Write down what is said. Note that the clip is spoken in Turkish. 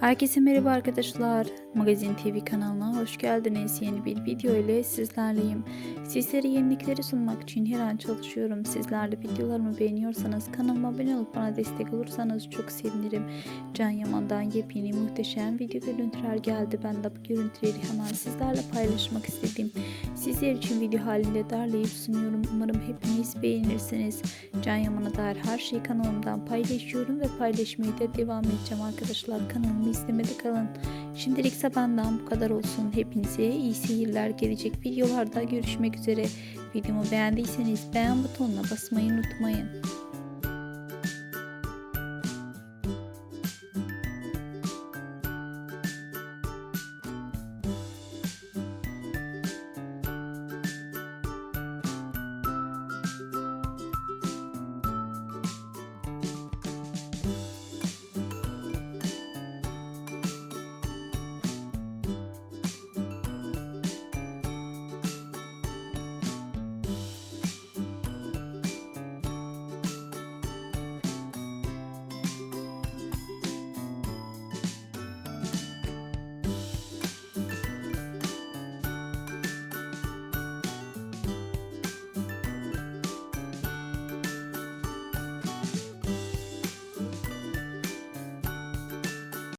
Herkese merhaba arkadaşlar. Magazin TV kanalına hoş geldiniz. Yeni bir video ile sizlerleyim. Sizlere yenilikleri sunmak için her an çalışıyorum. Sizler de videolarımı beğeniyorsanız kanalıma abone olup bana destek olursanız çok sevinirim. Can Yaman'dan yepyeni muhteşem video görüntüler geldi. Ben de bu görüntüleri hemen sizlerle paylaşmak istedim. Sizler için video halinde derleyip sunuyorum. Umarım hepiniz beğenirsiniz. Can Yaman'a dair her şeyi kanalımdan paylaşıyorum ve paylaşmaya da devam edeceğim arkadaşlar. Kanalımı izlemede kalın. Şimdilik benden bu kadar olsun. Hepinize iyi seyirler. Gelecek videolarda görüşmek üzere. Videomu beğendiyseniz beğen butonuna basmayı unutmayın.